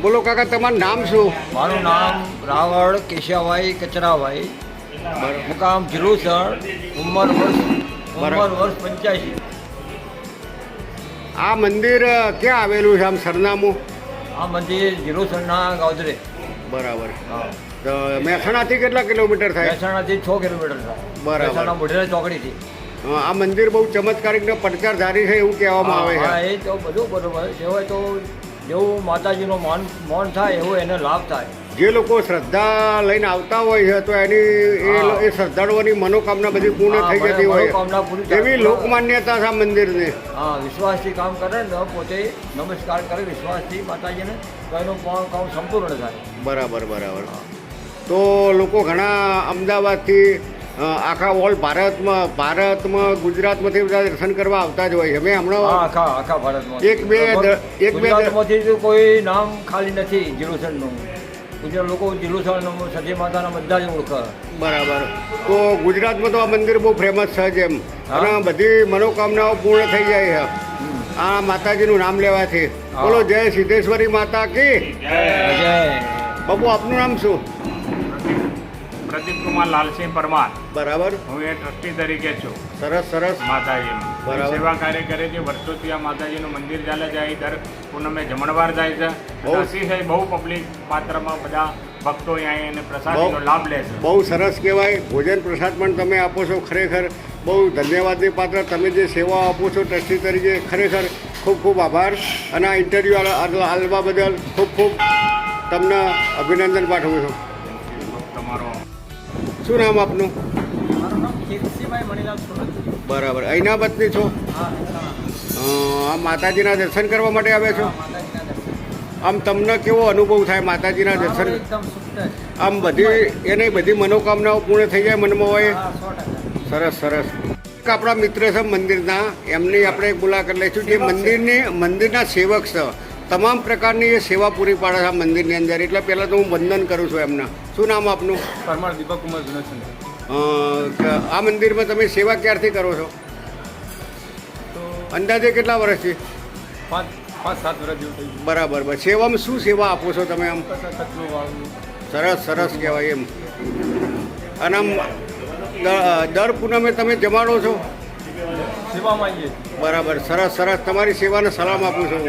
કાકા તમારું નામ શું? મારું નામ રાવળ કેશાભાઈ કચરાભાઈ. મુકામ જલુસર ઉંમર વર્ષ ઉંમર વર્ષ પંચ્યાસી. આ મંદિર ક્યાં આવેલું છે આમ સરનામું? આ મંદિર જલુસરના ગાવદરે. બરાબર. હા. તો મહેસાણાથી કેટલા કિલોમીટર થાય? મહેસાણાથી છ કિલોમીટર થાય. બરાબર. મોઢેરા ચોકડીથી. આ મંદિર બહુ ચમત્કારિક ને પડકારધારી છે એવું કહેવામાં આવે છે. એ તો બધું બરોબર કહેવાય તો જેવું માતાજીનો મન મન થાય એવો એને લાભ થાય. જે લોકો શ્રદ્ધા લઈને આવતા હોય છે તો એની એ શ્રદ્ધાળુઓની મનોકામના બધી પૂર્ણ થઈ જતી હોય એવી લોકમાન્યતા છે આ મંદિરની. હા વિશ્વાસથી કામ કરે ને પોતે નમસ્કાર કરે વિશ્વાસથી માતાજીને તો એનું કામ સંપૂર્ણ થાય. બરાબર બરાબર. તો લોકો ઘણા અમદાવાદથી આખા ઓલ ભારતમાં ભારતમાં ગુજરાતમાંથી બધા દર્શન કરવા આવતા જ હોય છે. મેં હમણાં આખા આખા ભારતમાં એક બે એક બે કોઈ નામ ખાલી નથી જીલુસરનું ગુજરાત લોકો જીલુસર સતી માતાના બધા જ ઓળખે. બરાબર. તો ગુજરાતમાં તો આ મંદિર બહુ ફેમસ છે જેમ. હા. અને બધી મનોકામનાઓ પૂર્ણ થઈ જાય છે. આ માતાજીનું નામ લેવાથી. બોલો જય સિદ્ધેશ્વરી માતા કી. જય. બાબુ આપનું નામ શું? પ્રદીપ કુમાર લાલસિંહ પરમાર. બરાબર. હું એ ટ્રસ્ટી તરીકે છું. સરસ સરસ. માતાજીનું. બરાબર. સેવા કાર્ય કરે છે. વર્ષોથી આ માતાજીનું મંદિર ચાલે છે. અહીં દર પૂનમે જમણવાર જાય છે. બહુ- અતિશય બહુ પબ્લિક માત્રામાં બધા ભક્તો અહીં એને પ્રસાદનો લાભ લે છે. બહુ સરસ કહેવાય. ભોજન પ્રસાદ પણ તમે આપો છો ખરેખર. બહુ ધન્યવાદની પાત્ર. તમે જે સેવા આપો છો ટ્રસ્ટી તરીકે ખરેખર ખૂબ ખૂબ આભાર. અને આ ઇન્ટરવ્યૂ આલવા બદલ ખૂબ ખૂબ તમને અભિનંદન પાઠવું છું. તમારો શું નામ આપનું? બરાબર. અહીંના વતની છો? હા આ માતાજીના દર્શન કરવા માટે આવ્યા છો? આમ તમને કેવો અનુભવ થાય માતાજીના દર્શન? આમ બધી એને બધી મનોકામનાઓ પૂર્ણ થઈ જાય મનમાં હોય? સરસ સરસ. આપણા મિત્ર છે મંદિરના એમની આપણે મુલાકાત લઈશું જે મંદિરની મંદિરના સેવક છે. તમામ પ્રકારની એ સેવા પૂરી પાડે છે આ મંદિરની અંદર. એટલે પહેલાં તો હું વંદન કરું છું એમના. શું નામ આપનું? પરમાર દીપક કુમાર જુનાચંદ આ મંદિરમાં તમે સેવા ક્યારથી કરો છો? અંદાજે કેટલા વર્ષથી? પાંચ પાંચ સાત વર્ષ જેવું થઈ બરાબર સેવામાં શું સેવા આપો છો તમે આમ? સરસ સરસ કહેવાય એમ. અને આમ દર પૂનમે તમે જમાડો છો? સેવામાં બરાબર સરસ સરસ. તમારી સેવાને સલામ આપું છું